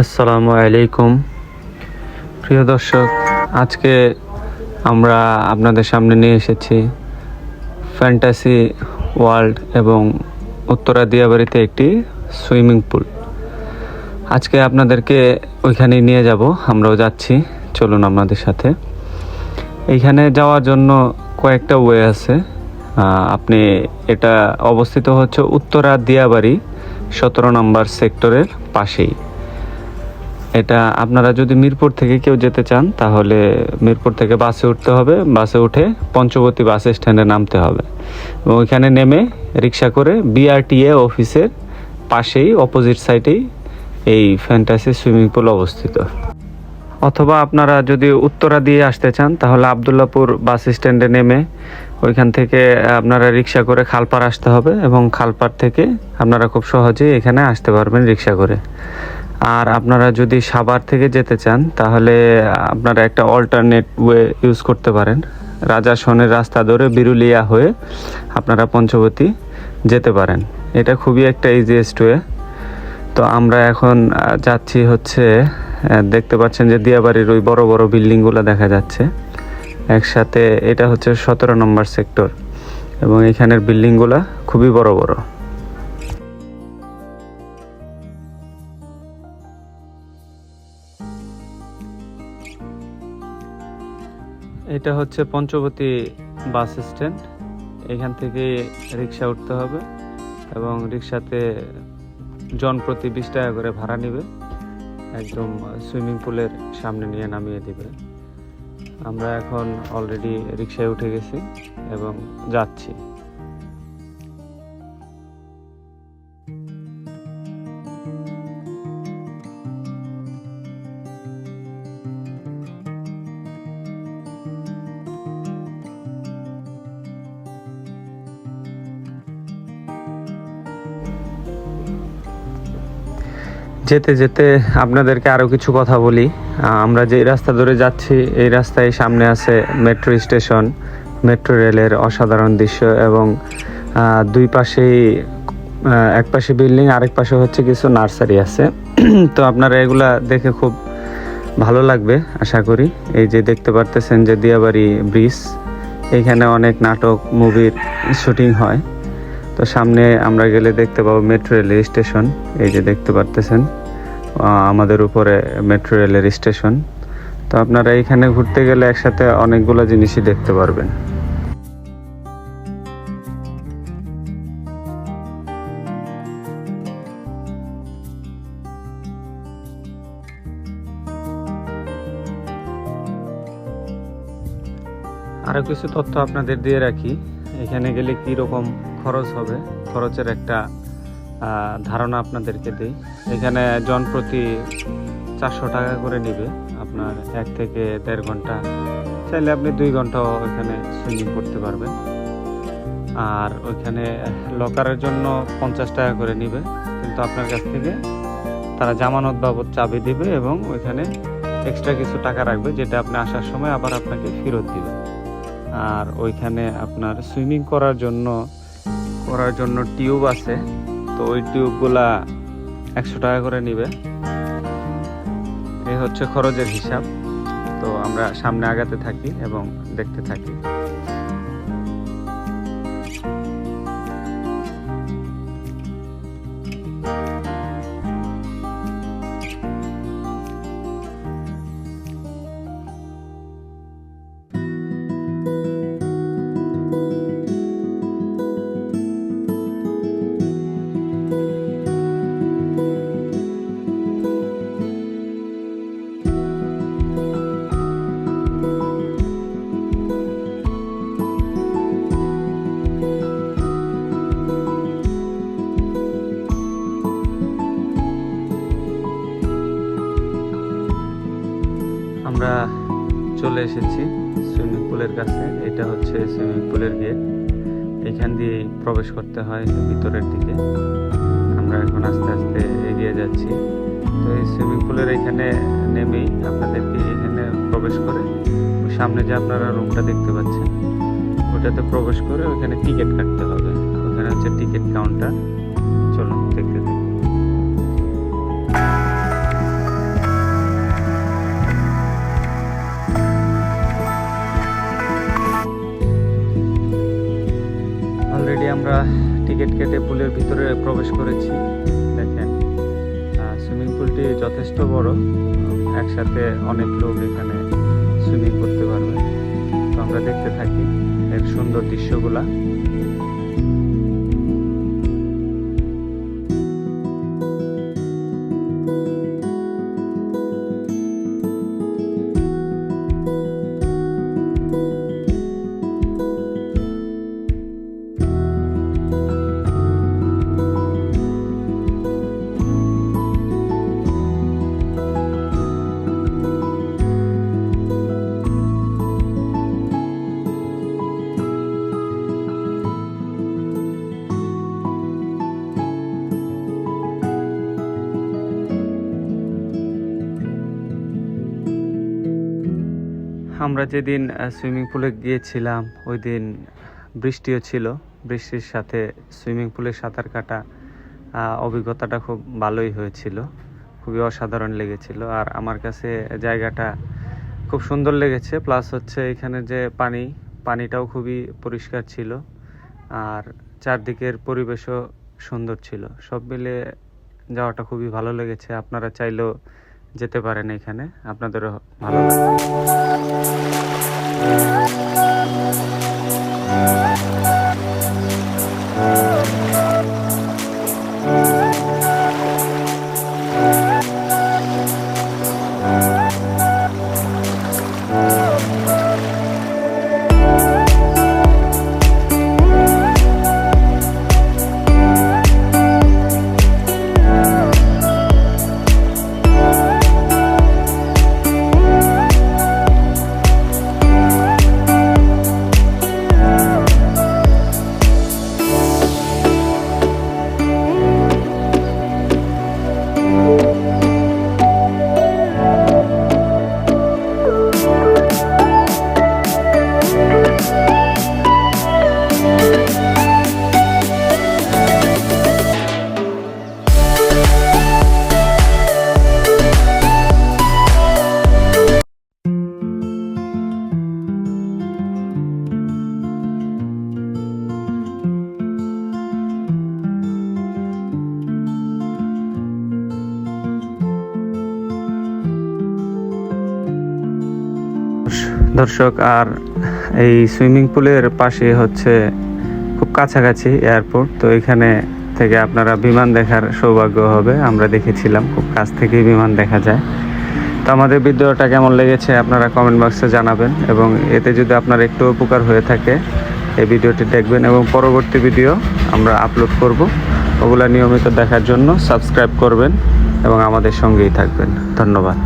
আসসালামু আলাইকুম। প্রিয় দর্শক, আজকে আমরা আপনাদের সামনে নিয়ে এসেছি ফ্যান্টাসি ওয়ার্ল্ড এবং উত্তরা দিয়াবাড়িতে একটি সুইমিং পুল। আজকে আপনাদেরকে ওইখানে নিয়ে যাব, আমরাও যাচ্ছি। চলুন আপনাদের সাথে। এইখানে যাওয়ার জন্য কয়েকটা ওয়ে আছে। আপনি এটা অবস্থিত হচ্ছে উত্তরা দিয়াবাড়ি, সতেরো নম্বর সেক্টরের পাশেই। এটা আপনারা যদি মিরপুর থেকে কেউ যেতে চান, তাহলে মিরপুর থেকে বাসে উঠতে হবে। বাসে উঠে পঞ্চবতী বাস স্ট্যান্ডে নামতে হবে। এবং ওইখানে নেমে রিক্সা করে বিআরটিএ অফিসের পাশেই অপোজিট সাইডেই এই ফ্যান্টাসি সুইমিং পুল অবস্থিত। অথবা আপনারা যদি উত্তরা দিয়ে আসতে চান, তাহলে আবদুল্লাপুর বাস স্ট্যান্ডে নেমে ওইখান থেকে আপনারা রিক্সা করে খালপাড় আসতে হবে এবং খালপাড় থেকে আপনারা খুব সহজেই এখানে আসতে পারবেন রিক্সা করে। আর আপনারা যদি সাভার থেকে যেতে চান, তাহলে আপনারা একটা অল্টারনেট ওয়ে ইউজ করতে পারেন। রাজাসনের রাস্তা ধরে বিরুলিয়া হয়ে আপনারা পঞ্চবতী যেতে পারেন। এটা খুবই একটা ইজিয়েস্ট ওয়ে তো আমরা এখন যাচ্ছি হচ্ছে দেখতে পাচ্ছেন যে দিয়াবাড়ির ওই বড় বড় বিল্ডিংগুলো দেখা যাচ্ছে। একসাথে এটা হচ্ছে সতেরো নম্বর সেক্টর এবং এখানের বিল্ডিংগুলো খুবই বড় বড়। এটা হচ্ছে পঞ্চবতী বাস স্ট্যান্ড। এখান থেকে রিক্সা উঠতে হবে এবং রিক্সাতে জন প্রতি বিশ টাকা করে ভাড়া নেবে। একদম সুইমিং পুলের সামনে নিয়ে নামিয়ে দিবে। আমরা এখন অলরেডি রিক্সায় উঠে গেছি এবং যাচ্ছি। যেতে যেতে আপনাদেরকে আরও কিছু কথা বলি। আমরা যে রাস্তা ধরে যাচ্ছি, এই রাস্তায় সামনে আছে মেট্রো স্টেশন, মেট্রো রেলের অসাধারণ দৃশ্য এবং দুই পাশেই এক পাশে বিল্ডিং, আরেক পাশে হচ্ছে কিছু নার্সারি আছে। তো আপনারা এগুলা দেখে খুব ভালো লাগবে, আশা করি। এই যে দেখতে পারতেছেন যে দিয়াবাড়ি ব্রিজ, এখানে অনেক নাটক, মুভির শুটিং হয়। তো সামনে আমরা গেলে দেখতে পাবো মেট্রো রেলের স্টেশন এই যে দেখতে পারতেছেন। আমাদের উপরে মেট্রো রেলের স্টেশন তো আপনারা এখানে ঘুরতে গেলে একসাথে অনেকগুলো জিনিসই দেখতে পারবেন। আরও কিছু তথ্য আপনাদের দিয়ে রাখি। এখানে গেলে কি রকম খরচ হবে। খরচের একটা ধারণা আপনাদেরকে দিই। এখানে জন প্রতি চারশো টাকা করে নেবে আপনার এক থেকে দেড় ঘণ্টা। চাইলে আপনি দুই ঘন্টাও এখানে সুইমিং করতে পারবেন। আর ওইখানে লকারের জন্য পঞ্চাশ টাকা করে নেবে। কিন্তু আপনার কাছ থেকে তারা জামানত বাবদ চাবি দিবে এবং ওইখানে এক্সট্রা কিছু টাকা রাখবে, যেটা আপনি আসার সময় আবার আপনাকে ফেরত দিবে। আর ওইখানে আপনার সুইমিং করার জন্য করার জন্য টিউব আছে, তো ওই টিউবগুলা একশো টাকা করে নিবে। এই হচ্ছে খরচের হিসাব। তো আমরা সামনে আগাতে থাকি এবং দেখতে থাকি। আমরা চলে এসেছি সুইমিং পুলের কাছে। এটা হচ্ছে সুইমিং পুলের গেট। এখান দিয়ে প্রবেশ করতে হয় ভিতরের দিকে। আমরা এখন আস্তে আস্তে এগিয়ে যাচ্ছি। তো এই সুইমিং পুলের এখানে নেমেই আপনাদেরকে এখানে প্রবেশ করে সামনে যে আপনারা রুমটা দেখতে পাচ্ছেন, ওটাতে প্রবেশ করে ওখানে টিকিট কাটতে হবে। ওখানে হচ্ছে টিকিট কাউন্টার। চলুন দেখতে প্রবেশ করেছি। দেখেন সুইমিং পুলটি যথেষ্ট বড়। একসাথে অনেক লোক এখানে সুইমিং করতে পারবে। তো আমরা দেখতে থাকি এর সুন্দর দৃশ্যগুলা। আমরা যেদিন সুইমিং পুলে গিয়েছিলাম ওই দিন বৃষ্টিও ছিল। বৃষ্টির সাথে সুইমিং পুলে সাঁতার কাটা অভিজ্ঞতাটা খুব ভালোই হয়েছিল। খুবই অসাধারণ লেগেছিল। আর আমার কাছে জায়গাটা খুব সুন্দর লেগেছে। প্লাস হচ্ছে এখানে যে পানি, পানিটাও খুবই পরিষ্কার ছিল। আর চারদিকের পরিবেশও সুন্দর ছিল। সব মিলে যাওয়াটা খুবই ভালো লেগেছে। আপনারা চাইলেও যেতে পারেন এখানে। আপনাদেরও ভালো লাগবে। দর্শক, আর এই সুইমিং পুলের পাশে হচ্ছে খুব কাছাকাছি এয়ারপোর্ট, তো এখানে থেকে আপনারা বিমান দেখার সৌভাগ্য হবে। আমরা দেখেছিলাম খুব কাছ থেকেই বিমান দেখা যায়। তো আমাদের ভিডিওটা কেমন লেগেছে আপনারা কমেন্ট বক্সে জানাবেন, এবং এতে যদি আপনার একটু উপকার হয়ে থাকে, এই ভিডিওটি দেখবেন, এবং পরবর্তী ভিডিও আমরা আপলোড করব। ওগুলা নিয়মিত দেখার জন্য সাবস্ক্রাইব করবেন, এবং আমাদের সঙ্গেই থাকবেন। ধন্যবাদ।